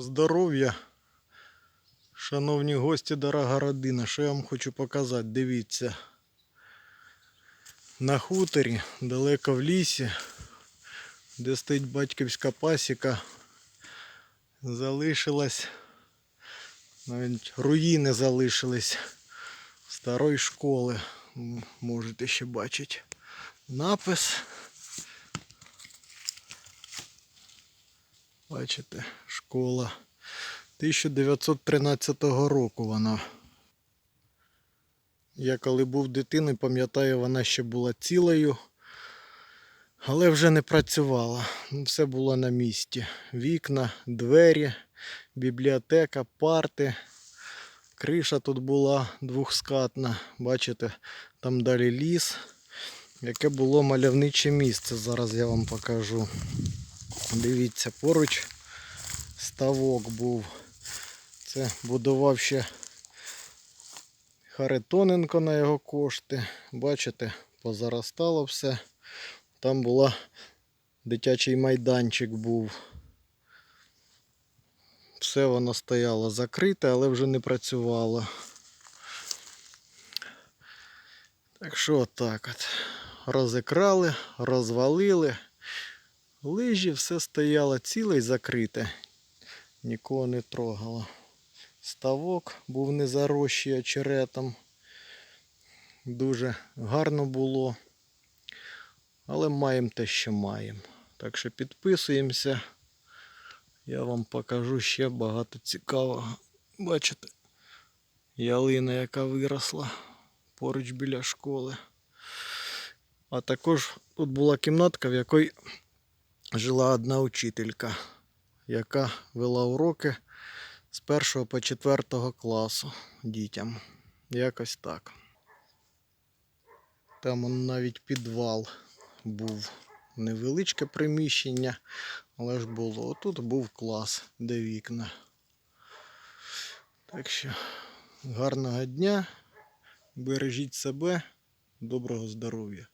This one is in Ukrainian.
здоров'я. Шановні гості, дорога родина, що я вам хочу показати, дивіться. На хуторі, далеко в лісі, де стоїть батьківська пасіка, залишилась, навіть руїни залишились старої школи. Можете ще бачити напис. Бачите, школа. 1913 року вона. Я коли був дитиною, пам'ятаю, вона ще була цілою, але вже не працювала. Ну, Все було на місці. Вікна, двері, бібліотека, парти. Криша тут була двохскатна. Бачите, там далі ліс. Яке було мальовниче місце. Зараз я вам покажу. Дивіться, поруч ставок був. Це будував ще Харитоненко на його кошти. Бачите, позаростало все. Там була дитячий майданчик був. Все воно стояло закрите, але вже не працювало. Так що отак от. Розікрали, розвалили. Лижі все стояло ціле і закрите. Нікого не трогало. Ставок був не зарощий очеретом. Дуже гарно було. Але маємо те, що маємо. Так що підписуємося. Я вам покажу ще багато цікавого. Бачите, ялина, яка виросла поруч біля школи. А також тут була кімнатка, в якій жила одна учителька, яка вела уроки з 1 по 4 класу дітям. Якось так. Там навіть підвал був. Невеличке приміщення, але ж було. Отут був клас, де вікна. Так що гарного дня, бережіть себе, доброго здоров'я.